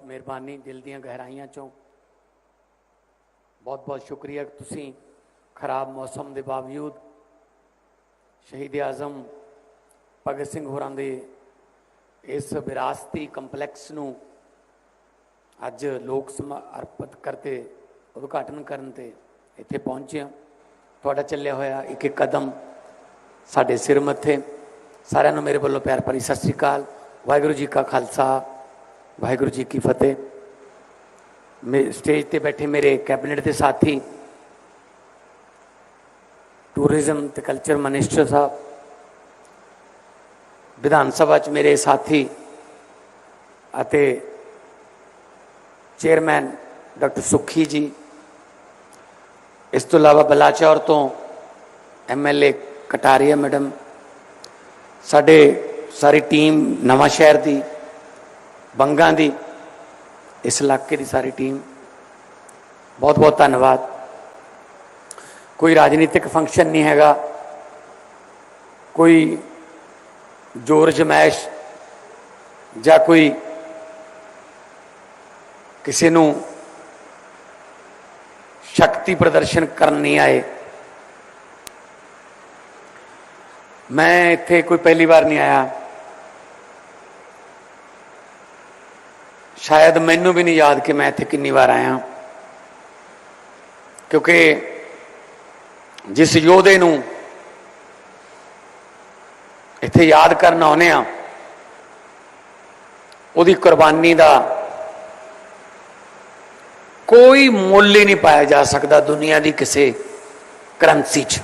ਬਹੁਤ ਮਿਹਰਬਾਨੀ ਦਿਲ ਦੀਆਂ ਗਹਿਰਾਈਆਂ ਚੋਂ। ਬਹੁਤ ਬਹੁਤ ਸ਼ੁਕਰੀਆ ਕਿ ਤੁਸੀਂ ਖਰਾਬ ਮੌਸਮ ਦੇ ਬਾਵਜੂਦ ਸ਼ਹੀਦ ਆਜ਼ਮ ਭਗਤ ਸਿੰਘ ਹੋਰਾਂ ਦੇ ਇਸ ਵਿਰਾਸਤੀ ਕੰਪਲੈਕਸ ਨੂੰ ਅੱਜ ਲੋਕ ਸਮਰਪਿਤ ਕਰਤੇ ਉਦਘਾਟਨ ਕਰਨ ਤੇ ਇੱਥੇ ਪਹੁੰਚੇ ਤੁਹਾਡਾ ਚੱਲਿਆ ਹੋਇਆ ਇੱਕ ਇੱਕ ਕਦਮ ਸਾਡੇ ਸਿਰ ਮੱਥੇ। ਸਾਰਿਆਂ ਨੂੰ ਮੇਰੇ ਵੱਲੋਂ ਪਿਆਰ ਭਰੀ ਸਤਿ ਸ੍ਰੀ ਅਕਾਲ। ਵਾਹਿਗੁਰੂ ਜੀ ਕਾ ਖਾਲਸਾ। ਵਾਹਿਗੁਰੂ ਜੀ ਕੀ ਫਤਿਹ। ਮੇ, ਸਟੇਜ ਤੇ ਬੈਠੇ ਮੇਰੇ ਕੈਬਨਿਟ ਦੇ ਸਾਥੀ, ਟੂਰਿਜ਼ਮ ਤੇ ਕਲਚਰ ਮਿਨਿਸਟਰ ਸਾਹਿਬ, ਵਿਧਾਨ ਸਭਾ ਚ ਮੇਰੇ ਸਾਥੀ ਅਤੇ ਚੇਅਰਮੈਨ ਡਾਕਟਰ ਸੁਖੀ ਜੀ, ਇਸ ਤੋਂ ਇਲਾਵਾ ਬਲਾਚੌਰ ਤੋਂ ਐਮਐਲਏ ਕਟਾਰੀਆ ਮੈਡਮ, ਸਾਡੇ ਸਾਰੀ ਟੀਮ ਨਵਾਂ ਸ਼ਹਿਰ ਦੀ ਬੰਗਾ ਦੀ ਇਸ ਇਲਾਕੇ ਦੀ ਸਾਰੀ ਟੀਮ ਬਹੁਤ ਬਹੁਤ ਧੰਨਵਾਦ। ਕੋਈ ਰਾਜਨੀਤਿਕ ਫੰਕਸ਼ਨ ਨਹੀਂ ਹੈਗਾ। ਕੋਈ ਜੋਰ ਜਮੈਸ਼ ਜਾਂ ਕੋਈ ਕਿਸੇ ਨੂੰ ਸ਼ਕਤੀ ਪ੍ਰਦਰਸ਼ਨ ਕਰਨ ਨਹੀਂ ਆਏ। ਮੈਂ ਇੱਥੇ ਕੋਈ ਪਹਿਲੀ ਵਾਰ ਨਹੀਂ ਆਇਆ। ਸ਼ਾਇਦ ਮੈਨੂੰ ਵੀ ਨਹੀਂ ਯਾਦ ਕਿ ਮੈਂ ਇੱਥੇ ਕਿੰਨੀ ਵਾਰ ਆਇਆ। ਕਿਉਂਕਿ ਜਿਸ ਯੋਧੇ ਨੂੰ ਇੱਥੇ ਯਾਦ ਕਰਨ ਆਉਨੇ ਆ ਉਹਦੀ ਕੁਰਬਾਨੀ ਦਾ ਕੋਈ ਮੁੱਲ ਹੀ ਨਹੀਂ ਪਾਇਆ ਜਾ ਸਕਦਾ ਦੁਨੀਆ ਦੀ ਕਿਸੇ ਕਰੰਸੀ 'ਚ।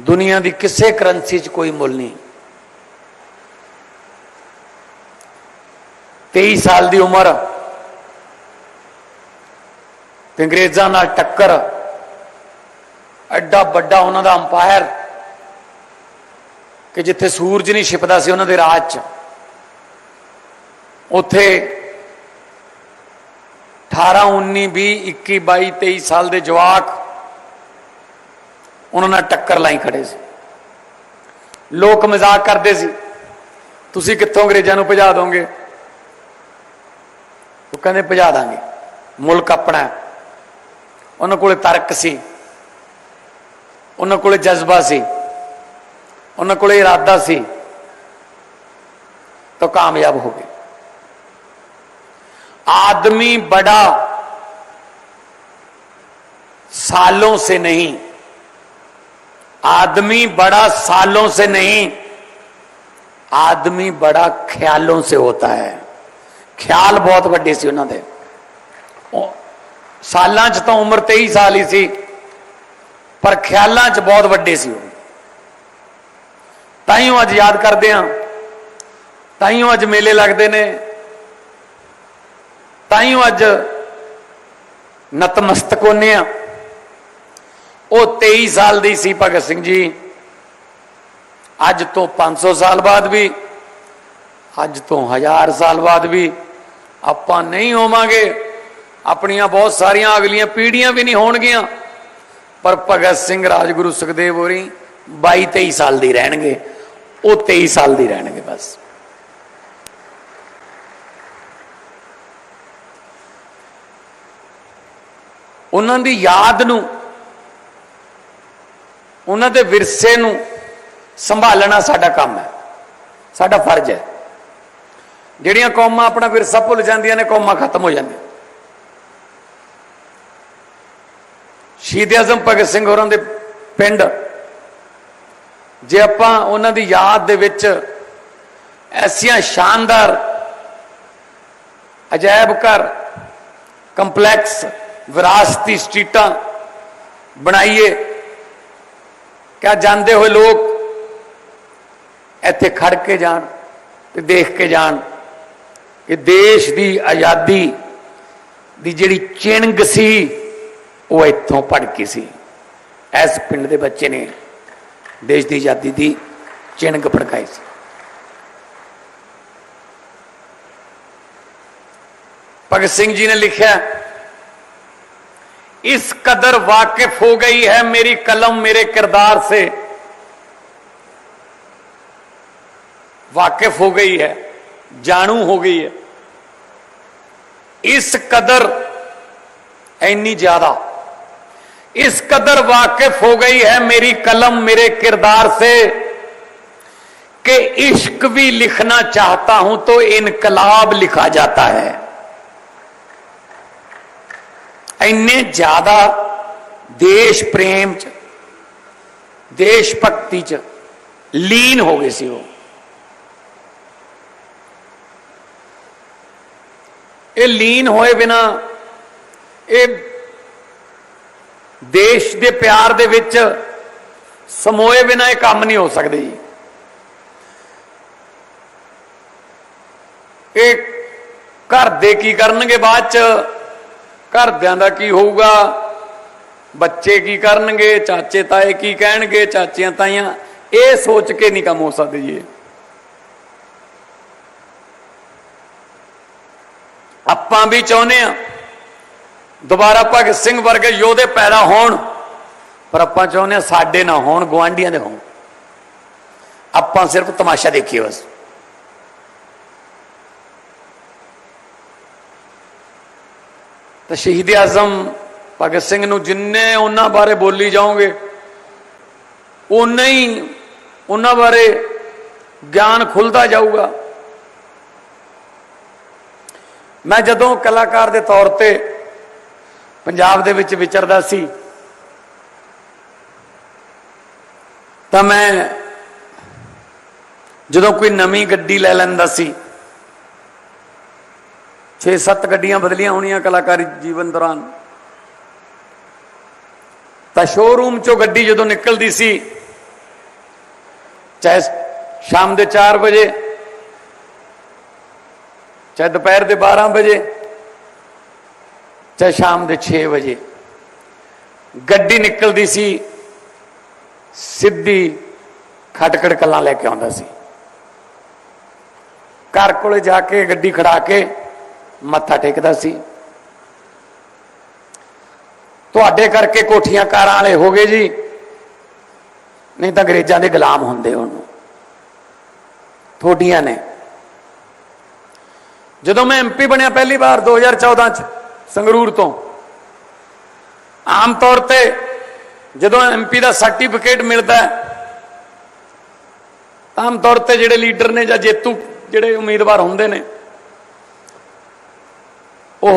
ਦੁਨੀਆ ਦੀ ਕਿਸੇ ਕਰੰਸੀ 'ਚ ਕੋਈ ਮੁੱਲ ਨਹੀਂ। 23 ਸਾਲ ਦੀ ਉਮਰ। ਤੇ ਅੰਗਰੇਜ਼ਾਂ ਨਾਲ ਟੱਕਰ। ਐਡਾ ਵੱਡਾ ਉਹਨਾਂ ਦਾ ਅੰਪਾਇਰ ਕਿ ਜਿੱਥੇ ਸੂਰਜ ਨਹੀਂ ਛਿਪਦਾ ਸੀ ਉਹਨਾਂ ਦੇ ਰਾਜ 'ਚ। ਉੱਥੇ 18 19 20 21 22 23 ਸਾਲ ਦੇ ਜਵਾਕ ਉਹਨਾਂ ਨਾਲ ਟੱਕਰ ਲਾਈ ਖੜੇ ਸੀ। ਲੋਕ ਮਜ਼ਾਕ ਕਰਦੇ ਸੀ। ਤੁਸੀਂ ਕਿੱਥੋਂ ਅੰਗਰੇਜ਼ਾਂ ਨੂੰ ਭਜਾ ਦੋਗੇ? ਉਹ ਕਹਿੰਦੇ ਭਜਾ ਦਾਂਗੇ ਮੁਲਕ ਆਪਣਾ ਹੈ। ਉਹਨਾਂ ਕੋਲੇ ਤਰਕ ਸੀ ਉਹਨਾਂ ਕੋਲੇ ਜਜ਼ਬਾ ਸੀ ਉਹਨਾਂ ਕੋਲੇ ਇਰਾਦਾ ਸੀ ਤਾਂ ਕਾਮਯਾਬ ਹੋ ਗਏ आदमी बड़ा सालों से नहीं आदमी बड़ा सालों से नहीं आदमी बड़ा ख्यालों से होता है ਖਿਆਲ ਬਹੁਤ ਵੱਡੇ ਸੀ ਉਹਨਾਂ ਦੇ। ਸਾਲਾਂ 'ਚ ਤਾਂ ਉਮਰ 23 ਸਾਲ ਹੀ ਸੀ, ਪਰ ਖਿਆਲਾਂ 'ਚ ਬਹੁਤ ਵੱਡੇ ਸੀ ਉਹ। ਤਾਂ ਉਹ ਅੱਜ ਯਾਦ ਕਰਦੇ ਆ ਉਹ ਅੱਜ ਮੇਲੇ ਲੱਗਦੇ ਨੇ। ਤਾਂ ਹੀ ਉਹ ਅੱਜ ਨਤਮਸਤਕ ਹੋਨੇ ਆ ਉਹ 23 ਸਾਲ ਦੀ ਸੀ ਭਗਤ ਸਿੰਘ ਜੀ। ਅੱਜ ਤੋਂ 500 ਸਾਲ ਬਾਅਦ ਵੀ, ਅੱਜ ਤੋਂ 1000 ਸਾਲ ਬਾਅਦ ਵੀ ਆਪਾਂ ਨਹੀਂ ਹੋਵਾਂਗੇ। ਆਪਣੀਆਂ ਬਹੁਤ ਸਾਰੀਆਂ ਅਗਲੀਆਂ ਪੀੜ੍ਹੀਆਂ ਵੀ ਨਹੀਂ ਹੋਣਗੀਆਂ। ਪਰ ਭਗਤ ਸਿੰਘ ਰਾਜਗੁਰੂ ਸੁਖਦੇਵ ਹੋਰੀ 22 23 ਸਾਲ ਦੀ ਰਹਿਣਗੇ। ਉਹ 23 ਸਾਲ ਦੀ ਰਹਿਣਗੇ ਬਸ। ਉਹਨਾਂ ਦੀ ਯਾਦ ਨੂੰ, ਉਹਨਾਂ ਦੇ ਵਿਰਸੇ ਨੂੰ ਸੰਭਾਲਣਾ ਸਾਡਾ ਕੰਮ ਹੈ। ਸਾਡਾ ਫਰਜ਼ ਹੈ। ਜਿਹੜੀਆਂ ਕੌਮਾਂ ਆਪਣਾ ਵਿਰਸਾ ਭੁੱਲ ਜਾਂਦੀਆਂ ਨੇ, ਕੌਮਾਂ ਖਤਮ ਹੋ ਜਾਂਦੀਆਂ। ਸ਼ਹੀਦ ਆਜ਼ਮ ਭਗਤ ਸਿੰਘ ਹੋਰਾਂ ਦੇ ਪਿੰਡ, ਜੇ ਆਪਾਂ ਉਹਨਾਂ ਦੀ ਯਾਦ ਦੇ ਵਿੱਚ ਐਸੀਆਂ ਸ਼ਾਨਦਾਰ, ਅਜਾਇਬ ਘਰ, ਕੰਪਲੈਕਸ, ਵਿਰਾਸਤੀ ਸਟਰੀਟਾਂ ਬਣਾਈਏ, ਕਿਆ ਜਾਂਦੇ ਹੋਏ ਲੋਕ ਇੱਥੇ ਖੜ ਕੇ ਜਾਣ ਤੇ ਦੇਖ ਕੇ ਜਾਣ। ਕਿ ਦੇਸ਼ ਦੀ ਆਜ਼ਾਦੀ ਦੀ ਜਿਹੜੀ ਚਿੰਗ ਸੀ ਉਹ ਇੱਥੋਂ ਭੜਕੀ ਸੀ ਇਸ ਪਿੰਡ ਦੇ ਬੱਚੇ ਨੇ ਦੇਸ਼ ਦੀ ਆਜ਼ਾਦੀ ਦੀ ਚਿੰਗ ਭੜਕਾਈ ਸੀ ਭਗਤ ਸਿੰਘ ਜੀ ਨੇ ਲਿਖਿਆ इस कदर वाकिफ हो गई है मेरी कलम मेरे किरदार से वाकिफ हो गई है ਜਾਣੂ ਹੋ ਗਈ ਹੈ ਇਸ ਕਦਰ ਇੰਨੀ ਜ਼ਿਆਦਾ इस कदर वाकिफ हो गई है मेरी कलम मेरे किरदार से कि इश्क भी लिखना चाहता हूं तो इनकलाब लिखा जाता है ਇੰਨੇ ਜ਼ਿਆਦਾ ਦੇਸ਼ ਪ੍ਰੇਮ ਚ ਦੇਸ਼ ਭਗਤੀ ਚ ਲੀਨ ਹੋ ਗਏ ਸੀ ਉਹ ਇਹ ਲੀਨ ਹੋਏ ਬਿਨਾ, ਇਹ ਦੇਸ਼ ਦੇ ਪਿਆਰ ਦੇ ਵਿੱਚ ਸਮੋਏ ਬਿਨਾ ਇਹ ਕੰਮ ਨਹੀਂ ਹੋ ਸਕਦੇ ਜੀ। ਇਹ ਘਰ ਦੇ ਕੀ ਕਰਨਗੇ ਬਾਅਦ ਚ? ਘਰਦਿਆਂ ਦਾ ਕੀ ਹੋਊਗਾ? ਬੱਚੇ ਕੀ ਕਰਨਗੇ? ਚਾਚੇ ਤਾਏ ਕੀ ਕਹਿਣਗੇ? ਚਾਚੀਆਂ ਤਾਈਆਂ ਇਹ ਸੋਚ ਕੇ ਨਹੀਂ ਕੰਮ ਹੋ ਸਕਦੇ ਜੀ ਆਪਾਂ ਵੀ ਚਾਹੁੰਦੇ ਆ ਦੁਬਾਰਾ ਭਗਤ ਸਿੰਘ ਵਰਗੇ ਯੋਧੇ ਪੈਦਾ ਹੋਣ, ਪਰ ਆਪਾਂ ਚਾਹੁੰਦੇ ਆ ਸਾਡੇ ਨਾ ਹੋਣ ਗਵਾਂਢੀਆਂ ਦੇ ਹੋਣ। ਆਪਾਂ ਸਿਰਫ ਤਮਾਸ਼ਾ ਦੇਖੀਏ ਬਸ। ਤਾਂ ਸ਼ਹੀਦ ਆਜ਼ਮ ਭਗਤ ਸਿੰਘ ਨੂੰ ਜਿੰਨੇ ਉਹਨਾਂ ਬਾਰੇ ਬੋਲੀ ਜਾਓਗੇ ਉਨਾ ਹੀ ਉਹਨਾਂ ਬਾਰੇ ਗਿਆਨ ਖੁੱਲਦਾ ਜਾਊਗਾ। ਮੈਂ ਜਦੋਂ ਕਲਾਕਾਰ ਦੇ ਤੌਰ ਤੇ ਪੰਜਾਬ ਦੇ ਵਿੱਚ ਵਿਚਰਦਾ ਸੀ, ਤਾਂ ਮੈਂ ਜਦੋਂ ਕੋਈ ਨਵੀਂ ਗੱਡੀ ਲੈ ਲੈਂਦਾ ਸੀ 6-7 ਗੱਡੀਆਂ ਬਦਲੀਆਂ ਹੋਣੀਆਂ ਕਲਾਕਾਰੀ ਜੀਵਨ ਦੌਰਾਨ, ਤਾਂ ਸ਼ੋਰੂਮ ਚੋਂ ਗੱਡੀ ਜਦੋਂ ਨਿਕਲਦੀ ਸੀ, ਚਾਹੇ ਸ਼ਾਮ ਦੇ 4 ਵਜੇ ਚਾਹੇ ਦੁਪਹਿਰ ਦੇ 12 ਵਜੇ, ਚਾਹੇ ਸ਼ਾਮ ਦੇ 6 ਵਜੇ। ਗੱਡੀ ਨਿਕਲਦੀ ਸੀ, ਸਿੱਧੀ ਖਟਕੜ ਕਲਾਂ ਲੈ ਕੇ ਆਉਂਦਾ ਸੀ। ਘਰ ਕੋਲੇ ਜਾ ਕੇ ਗੱਡੀ ਖੜਾ ਕੇ ਮੱਥਾ ਟੇਕਦਾ ਸੀ। ਤੁਹਾਡੇ ਕਰਕੇ ਕੋਠੀਆਂ ਕਾਰਾਂ ਵਾਲੇ ਹੋ ਗਏ ਜੀ। ਨਹੀਂ ਤਾਂ ਅੰਗਰੇਜ਼ਾਂ ਦੇ ਗੁਲਾਮ ਹੁੰਦੇ ਉਹਨੂੰ। ਥੋਡੀਆਂ ਨੇ। ਜਦੋਂ ਮੈਂ ਐਮਪੀ ਬਣਿਆ ਪਹਿਲੀ ਵਾਰ 2014 ਚ, ਸੰਗਰੂਰ ਤੋਂ। ਆਮ ਤੌਰ ਤੇ ਜਦੋਂ ਐਮਪੀ ਦਾ ਸਰਟੀਫਿਕੇਟ ਮਿਲਦਾ ਆਮ ਤੌਰ ਤੇ ਜਿਹੜੇ ਲੀਡਰ ਨੇ ਜਾਂ ਜੇਤੂ ਜਿਹੜੇ ਉਮੀਦਵਾਰ ਹੁੰਦੇ ਨੇ, ਉਹ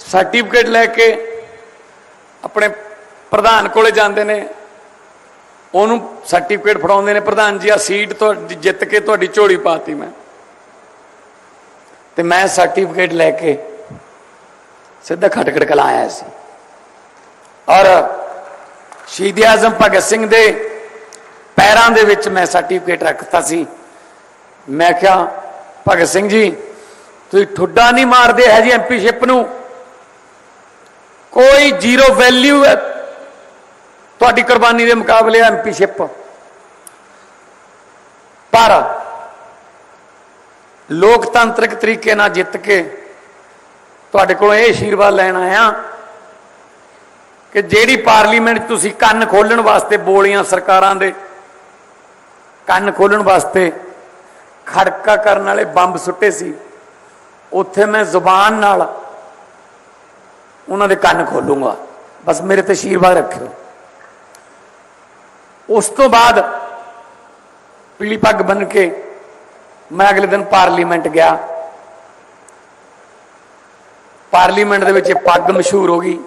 ਸਰਟੀਫਿਕੇਟ ਲੈ ਕੇ ਆਪਣੇ ਪ੍ਰਧਾਨ ਕੋਲੇ ਜਾਂਦੇ ਨੇ, ਉਹਨੂੰ ਸਰਟੀਫਿਕੇਟ ਫੜਾਉਂਦੇ ਨੇ, ਪ੍ਰਧਾਨ ਜੀ ਆ ਸੀਟ ਤੋਂ ਜਿੱਤ ਕੇ ਤੁਹਾਡੀ ਝੋਲੀ ਪਾਤੀ ਮੈਂ। ਤੇ ਮੈਂ ਸਰਟੀਫਿਕੇਟ ਲੈ ਕੇ ਸਿੱਧਾ ਖਟਕੜ ਕਲਾ ਆਇਆ ਸੀ। ਔਰ ਸ਼ਹੀਦ ਆਜ਼ਮ ਭਗਤ ਸਿੰਘ ਦੇ ਪੈਰਾਂ ਦੇ ਵਿੱਚ ਮੈਂ ਸਰਟੀਫਿਕੇਟ ਰੱਖਤਾ ਸੀ। ਮੈਂ ਕਿਹਾ, ਭਗਤ ਸਿੰਘ ਜੀ, ਤੁਸੀਂ ਠੁੱਡਾ ਨਹੀਂ ਮਾਰਦੇ ਹੈ ਜੀ ਐਮਪੀਸ਼ਿਪ ਨੂੰ। ਕੋਈ ਜ਼ੀਰੋ ਵੈਲਿਊ ਹੈ ਤੁਹਾਡੀ ਕੁਰਬਾਨੀ ਦੇ ਮੁਕਾਬਲੇ ਐਮਪੀਸ਼ਿਪ ਪਰ ਲੋਕਤੰਤਰਿਕ ਤਰੀਕੇ ਨਾਲ ਜਿੱਤ ਕੇ ਤੁਹਾਡੇ ਕੋਲੋਂ ਇਹ ਆਸ਼ੀਰਵਾਦ ਲੈਣ ਆਇਆ ਕਿ ਜਿਹੜੀ ਪਾਰਲੀਮੈਂਟ ਤੁਸੀਂ ਕੰਨ ਖੋਲਣ ਵਾਸਤੇ ਬੋਲੀਆਂ ਸਰਕਾਰਾਂ ਦੇ, ਕੰਨ ਖੋਲਣ ਵਾਸਤੇ ਖੜਕਾ ਕਰਨ ਵਾਲੇ ਬੰਬ ਸੁੱਟੇ ਸੀ, ਉੱਥੇ ਮੈਂ ਜ਼ੁਬਾਨ ਨਾਲ ਉਹਨਾਂ ਦੇ ਕੰਨ ਖੋਲੂੰਗਾ। ਬਸ ਮੇਰੇ ਤੇ ਆਸ਼ੀਰਵਾਦ ਰੱਖਿਓ। ਉਸ ਤੋਂ ਬਾਅਦ ਪੀਲੀ ਪੱਗ ਬਨ ਕੇ ਮੈਂ ਅਗਲੇ ਦਿਨ ਪਾਰਲੀਮੈਂਟ ਗਿਆ। ਪਾਰਲੀਮੈਂਟ ਦੇ ਵਿੱਚ ਇਹ ਪੱਗ ਮਸ਼ਹੂਰ ਹੋ ਗਈ,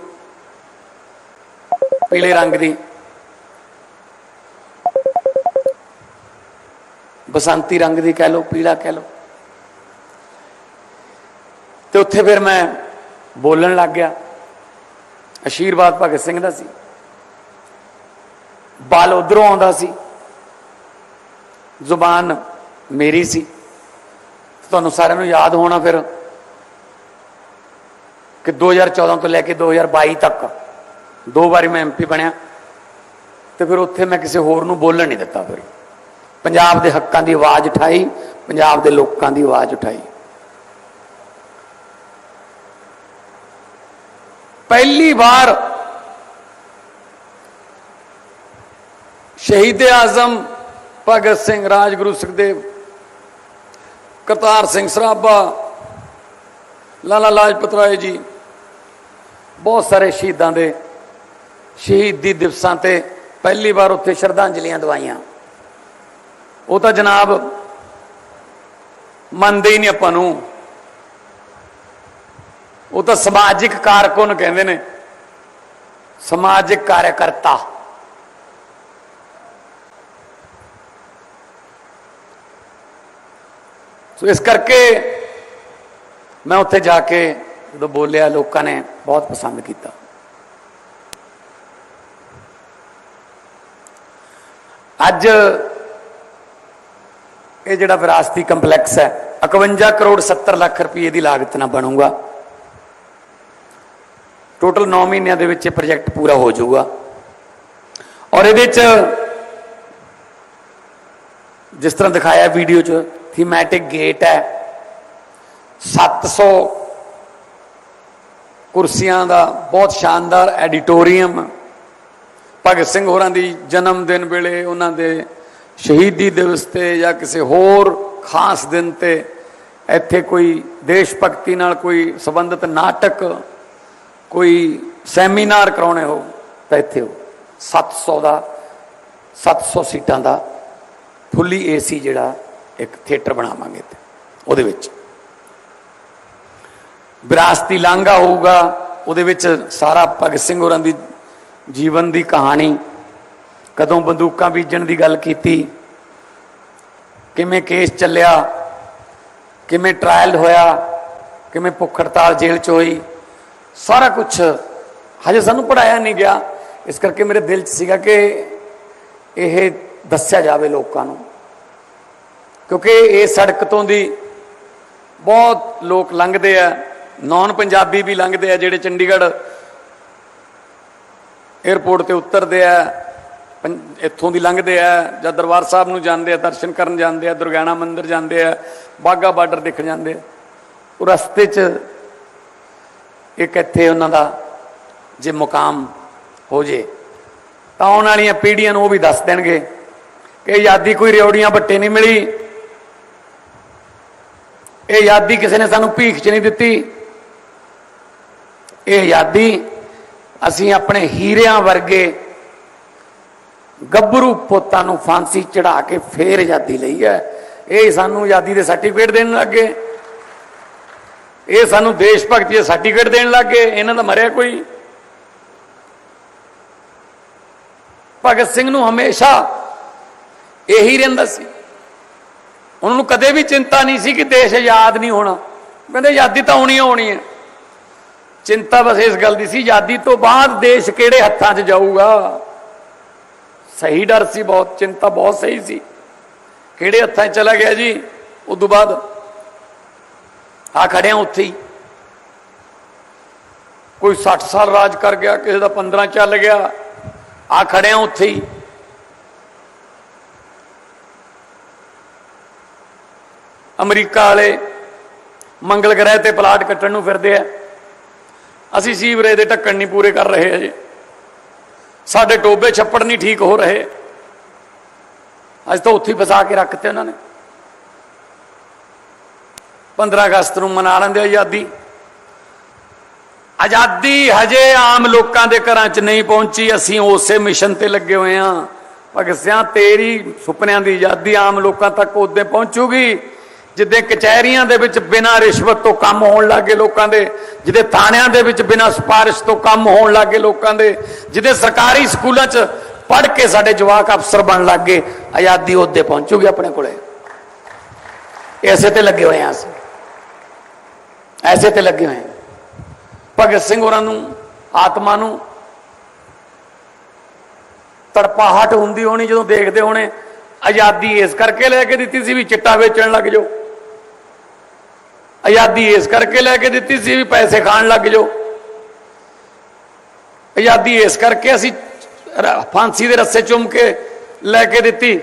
ਪੀਲੇ ਰੰਗ ਦੀ। ਬਸੰਤੀ ਰੰਗ ਦੀ ਕਹਿ ਲਓ, ਪੀਲਾ ਕਹਿ ਲਓ। ਤੇ ਉੱਥੇ ਫਿਰ ਮੈਂ ਬੋਲਣ ਲੱਗ ਗਿਆ। ਆਸ਼ੀਰਵਾਦ ਭਗਤ ਸਿੰਘ ਦਾ ਸੀ। ਬਲ ਉਧਰੋਂ ਆਉਂਦਾ ਸੀ। ਜ਼ੁਬਾਨ ਮੇਰੀ ਸੀ। ਤੁਹਾਨੂੰ ਸਾਰਿਆਂ ਨੂੰ ਯਾਦ ਹੋਣਾ ਫਿਰ ਕਿ 2014 ਤੋਂ ਲੈ ਕੇ 2022 ਤੱਕ ਦੋ ਵਾਰੀ ਮੈਂ ਐਮਪੀ ਬਣਿਆ ਤੇ ਫਿਰ ਉੱਥੇ ਮੈਂ ਕਿਸੇ ਹੋਰ ਨੂੰ ਬੋਲਣ ਨਹੀਂ ਦਿੱਤਾ ਫਿਰ। ਪੰਜਾਬ ਦੇ ਹੱਕਾਂ ਦੀ ਆਵਾਜ਼ ਉਠਾਈ, ਪੰਜਾਬ ਦੇ ਲੋਕਾਂ ਦੀ ਆਵਾਜ਼ ਉਠਾਈ। ਪਹਿਲੀ ਵਾਰ ਸ਼ਹੀਦ ਆਜ਼ਮ ਭਗਤ ਸਿੰਘ ਰਾਜਗੁਰੂ ਸੁਖਦੇਵ ਕਰਤਾਰ ਸਿੰਘ ਸਰਾਭਾ, ਲਾਲਾ ਲਾਜਪਤ ਰਾਏ ਜੀ, ਬਹੁਤ ਸਾਰੇ ਸ਼ਹੀਦਾਂ ਦੇ ਸ਼ਹੀਦੀ ਦਿਵਸਾਂ ਤੇ ਪਹਿਲੀ ਵਾਰ ਉੱਥੇ ਸ਼ਰਧਾਂਜਲੀਆਂ ਦਵਾਈਆਂ। ਉਹ ਤਾਂ ਜਨਾਬ ਮੰਨਦੇ ਹੀ ਨਹੀਂ ਆਪਾਂ ਨੂੰ। ਉਹ ਤਾਂ ਸਮਾਜਿਕ ਕਾਰਕੁਨ ਕਹਿੰਦੇ ਨੇ। ਸਮਾਜਿਕ ਕਾਰਜਕਰਤਾ ਸੋ ਇਸ ਕਰਕੇ ਮੈਂ ਉੱਥੇ ਜਾ ਕੇ ਜਦੋਂ ਬੋਲਿਆ, ਲੋਕਾਂ ਨੇ ਬਹੁਤ ਪਸੰਦ ਕੀਤਾ। ਅੱਜ ਇਹ ਜਿਹੜਾ ਵਿਰਾਸਤੀ ਕੰਪਲੈਕਸ ਹੈ 51 ਕਰੋੜ 70 ਲੱਖ ਰੁਪਏ ਦੀ ਲਾਗਤ ਨਾਲ ਬਣੂਗਾ। ਟੋਟਲ 9 ਮਹੀਨਿਆਂ ਦੇ ਵਿੱਚ ਇਹ ਪ੍ਰੋਜੈਕਟ ਪੂਰਾ ਹੋ ਜਾਊਗਾ। ਔਰ ਇਹਦੇ ਚ ਜਿਸ ਤਰ੍ਹਾਂ ਦਿਖਾਇਆ ਵੀਡੀਓ ਚ ਥੀਮੈਟਿਕ ਗੇਟ ਹੈ। 700 ਕੁਰਸੀਆਂ ਦਾ ਬਹੁਤ ਸ਼ਾਨਦਾਰ ਐਡੀਟੋਰੀਅਮ। ਭਗਤ ਸਿੰਘ ਹੋਰਾਂ ਦੀ ਜਨਮ ਦਿਨ ਵੇਲੇ ਉਹਨਾਂ ਦੇ ਸ਼ਹੀਦੀ ਦਿਵਸ ਤੇ ਜਾਂ ਕਿਸੇ ਹੋਰ ਖਾਸ ਦਿਨ ਤੇ ਇੱਥੇ ਕੋਈ ਦੇਸ਼ ਭਗਤੀ ਨਾਲ ਕੋਈ ਸੰਬੰਧਿਤ ਨਾਟਕ, ਕੋਈ ਸੈਮੀਨਾਰ ਕਰਾਉਣੇ ਹੋ ਤਾਂ ਇੱਥੇ ਹੋ। 700 ਦਾ 700 ਸੀਟਾਂ ਦਾ ਫੁੱਲੀ ਏਸੀ ਜਿਹੜਾ ਇੱਕ ਥੀਏਟਰ ਬਣਾਵਾਂਗੇ ਤੇ ਉਹਦੇ ਵਿੱਚ। ਵਿਰਾਸਤੀ ਲਾਂਘਾ ਹੋਊਗਾ, ਉਹਦੇ ਵਿੱਚ ਸਾਰਾ ਭਗਤ ਸਿੰਘ ਹੋਰਾਂ ਦੀ ਜੀਵਨ ਦੀ ਕਹਾਣੀ, ਕਦੋਂ ਬੰਦੂਕਾਂ ਬੀਜਣ ਦੀ ਗੱਲ ਕੀਤੀ, ਕਿਵੇਂ ਕੇਸ ਚੱਲਿਆ, ਕਿਵੇਂ ਟ੍ਰਾਇਲ ਹੋਇਆ, ਕਿਵੇਂ ਭੁੱਖ ਹੜਤਾਲ ਜੇਲ੍ਹ ਚ ਹੋਈ, ਸਾਰਾ ਕੁਝ ਹਜੇ ਸਾਨੂੰ ਪੜਾਇਆ ਨਹੀਂ ਗਿਆ। ਇਸ ਕਰਕੇ ਮੇਰੇ ਦਿਲ 'ਚ ਸੀਗਾ ਕਿ ਇਹ ਦੱਸਿਆ ਜਾਵੇ ਲੋਕਾਂ ਨੂੰ। ਕਿਉਂਕਿ ਇਹ ਸੜਕ ਤੋਂ ਦੀ ਬਹੁਤ ਲੋਕ ਲੰਘਦੇ ਆ ਨੌਨ ਪੰਜਾਬੀ ਵੀ ਲੰਘਦੇ ਆ, ਜਿਹੜੇ ਚੰਡੀਗੜ੍ਹ 에ਅਰਪੋਰਟ ਤੇ ਉਤਰਦੇ ਆ, ਪੰ- ਇੱਥੋਂ ਦੀ ਲੰਘਦੇ ਆ, ਜਾਂ ਦਰਬਾਰ ਸਾਹਿਬ ਨੂੰ ਜਾਂਦੇ ਆ, ਦਰਸ਼ਨ ਕਰਨ ਜਾਂਦੇ ਆ, ਦੁਰਗਿਆਣਾ ਮੰਦਿਰ ਜਾਂਦੇ ਆ ਬਾਗਾ ਬਾਰਡਰ ਦੇਖਣ ਜਾਂਦੇ ਆ। ਉਹ ਰਸਤੇ 'ਚ ਇੱਕ ਇੱਥੇ ਉਹਨਾਂ ਦਾ ਜੇ ਮੁਕਾਮ ਹੋ ਜੇ, ਤਾਂ ਆਉਣ ਵਾਲੀਆਂ ਪੀੜ੍ਹੀਆਂ ਨੂੰ ਉਹ ਵੀ ਦੱਸ ਦੇਣਗੇ ਕਿ ਆਜ਼ਾਦੀ ਕੋਈ ਰਿਉੜੀਆਂ ਬੱਟੇ ਨਹੀਂ ਮਿਲੀ। ਇਹ ਆਜ਼ਾਦੀ ਕਿਸੇ ਨੇ ਸਾਨੂੰ ਭੀਖ 'ਚ ਨਹੀਂ ਦਿੱਤੀ। ਇਹ ਆਜ਼ਾਦੀ ਅਸੀਂ ਆਪਣੇ ਹੀਰਿਆਂ ਵਰਗੇ ਗੱਭਰੂ ਪੁੱਤਾਂ ਨੂੰ ਫਾਂਸੀ ਚੜਾ ਕੇ ਫੇਰ ਆਜ਼ਾਦੀ ਲਈ ਹੈ। ਇਹ ਸਾਨੂੰ ਆਜ਼ਾਦੀ ਦੇ ਸਰਟੀਫਿਕੇਟ ਦੇਣ ਲੱਗੇ ਇਹ ਸਾਨੂੰ ਦੇਸ਼ ਭਗਤੀ ਦੇ ਸਰਟੀਫਿਕੇਟ ਦੇਣ ਲੱਗੇ ਇਹਨਾਂ ਦਾ ਮਰਿਆ ਕੋਈ। ਭਗਤ ਸਿੰਘ ਨੂੰ ਹਮੇਸ਼ਾ ਇਹੀ ਰਹਿੰਦਾ ਸੀ। ਉਹਨਾਂ ਕਦੇ ਵੀ ਚਿੰਤਾ ਨਹੀਂ ਸੀ ਕਿ ਦੇਸ਼ ਆਜ਼ਾਦ ਨਹੀਂ ਹੋਣਾ। ਕਹਿੰਦੇ ਆਜ਼ਾਦੀ ਤਾਂ ਹੋਣੀ ਹੋਣੀ ਹੈ ਚਿੰਤਾ ਬਸ ਇਸ ਗੱਲ ਦੀ ਸੀ, ਆਜ਼ਾਦੀ ਤੋਂ ਬਾਅਦ ਦੇਸ਼ ਕਿਹੜੇ ਹੱਥਾਂ 'ਚ ਜਾਊਗਾ? ਸਹੀ ਡਰ ਸੀ ਬਹੁਤ, ਚਿੰਤਾ ਬਹੁਤ ਸਹੀ ਸੀ। ਕਿਹੜੇ ਹੱਥਾਂ 'ਚ ਚਲਾ ਗਿਆ ਜੀ? ਉਸ ਤੋਂ ਬਾਅਦ ਆ ਖੜਿਆ ਉੱਥੇ ਹੀ। ਕੋਈ 60 ਸਾਲ ਰਾਜ ਕਰ ਗਿਆ, ਕਿਸੇ ਦਾ 15 ਚੱਲ ਗਿਆ। ਆ ਖੜਿਆ ਉੱਥੇ ਹੀ। ਅਮਰੀਕਾ ਵਾਲੇ ਮੰਗਲ ਗ੍ਰਹਿ ਤੇ ਪਲਾਟ ਕੱਟਣ ਨੂੰ ਫਿਰਦੇ ਆ। ਅਸੀਂ ਸੀਵਰੇਜ ਦੇ ਢੱਕਣ ਨਹੀਂ ਪੂਰੇ ਕਰ ਰਹੇ ਅਜੇ ਸਾਡੇ ਟੋਬੇ ਛੱਪੜ ਨਹੀਂ ਠੀਕ ਹੋ ਰਹੇ। ਅੱਜ ਤਾਂ ਉੱਥੇ ਹੀ ਫਸਾ ਕੇ ਰੱਖਤੇ ਉਹਨਾਂ ਨੇ। 15 ਅਗਸਤ ਨੂੰ ਮਨਾ ਲੈਂਦੇ ਆਜ਼ਾਦੀ। ਆਜ਼ਾਦੀ ਹਜੇ ਆਮ ਲੋਕਾਂ ਦੇ ਘਰਾਂ 'ਚ ਨਹੀਂ ਪਹੁੰਚੀ। ਅਸੀਂ ਉਸੇ ਮਿਸ਼ਨ ਤੇ ਲੱਗੇ ਹੋਏ ਹਾਂ। ਭਗਤ ਸਿਆਂ, ਤੇਰੀ ਸੁਪਨਿਆਂ ਦੀ ਆਜ਼ਾਦੀ ਆਮ ਲੋਕਾਂ ਤੱਕ ਉਦੋਂ ਪਹੁੰਚੂਗੀ। ਜਿੱਦੇ ਕਚਹਿਰੀਆਂ ਦੇ ਵਿੱਚ ਬਿਨਾਂ ਰਿਸ਼ਵਤ ਤੋਂ ਕੰਮ ਹੋਣ ਲੱਗੇ ਲੋਕਾਂ ਦੇ, ਜਿੱਦੇ ਥਾਣਿਆਂ ਦੇ ਵਿੱਚ ਬਿਨਾਂ ਸਿਫਾਰਿਸ਼ ਤੋਂ ਕੰਮ ਹੋਣ ਲੱਗੇ ਲੋਕਾਂ ਦੇ, ਜਿੱਦੇ ਸਰਕਾਰੀ ਸਕੂਲਾਂ 'ਚ ਪੜ੍ਹ ਕੇ ਸਾਡੇ ਜਵਾਕ ਅਫਸਰ ਬਣ ਲੱਗੇ ਆਜ਼ਾਦੀ ਉਹਦੇ ਪਹੁੰਚੂਗੀ ਆਪਣੇ ਕੋਲੇ। ਐਸੇ ਤੇ ਲੱਗੇ ਹੋਏ ਆ ਅਸੀਂ। ਐਸੇ ਤੇ ਲੱਗੇ ਹੋਏ ਹਾਂ। ਭਗਤ ਸਿੰਘ ਹੋਰਾਂ ਨੂੰ, ਆਤਮਾ ਨੂੰ ਤੜਪਾਹਟ ਹੁੰਦੀ ਹੋਣੀ ਜਦੋਂ ਦੇਖਦੇ ਹੋਣੇ, ਆਜ਼ਾਦੀ ਇਸ ਕਰਕੇ ਲੈ ਕੇ ਦਿੱਤੀ ਸੀ ਵੀ ਚਿੱਟਾ ਵੇਚਣ ਲੱਗ ਜਾਓ। ਆਜ਼ਾਦੀ ਇਸ ਕਰਕੇ ਲੈ ਕੇ ਦਿੱਤੀ ਸੀ ਵੀ ਪੈਸੇ ਖਾਣ ਲੱਗ ਜਾਓ। ਆਜ਼ਾਦੀ ਇਸ ਕਰਕੇ ਅਸੀਂ ਫਾਂਸੀ ਦੇ ਰੱਸੇ ਚੁੰਮ ਕੇ ਲੈ ਕੇ ਦਿੱਤੀ।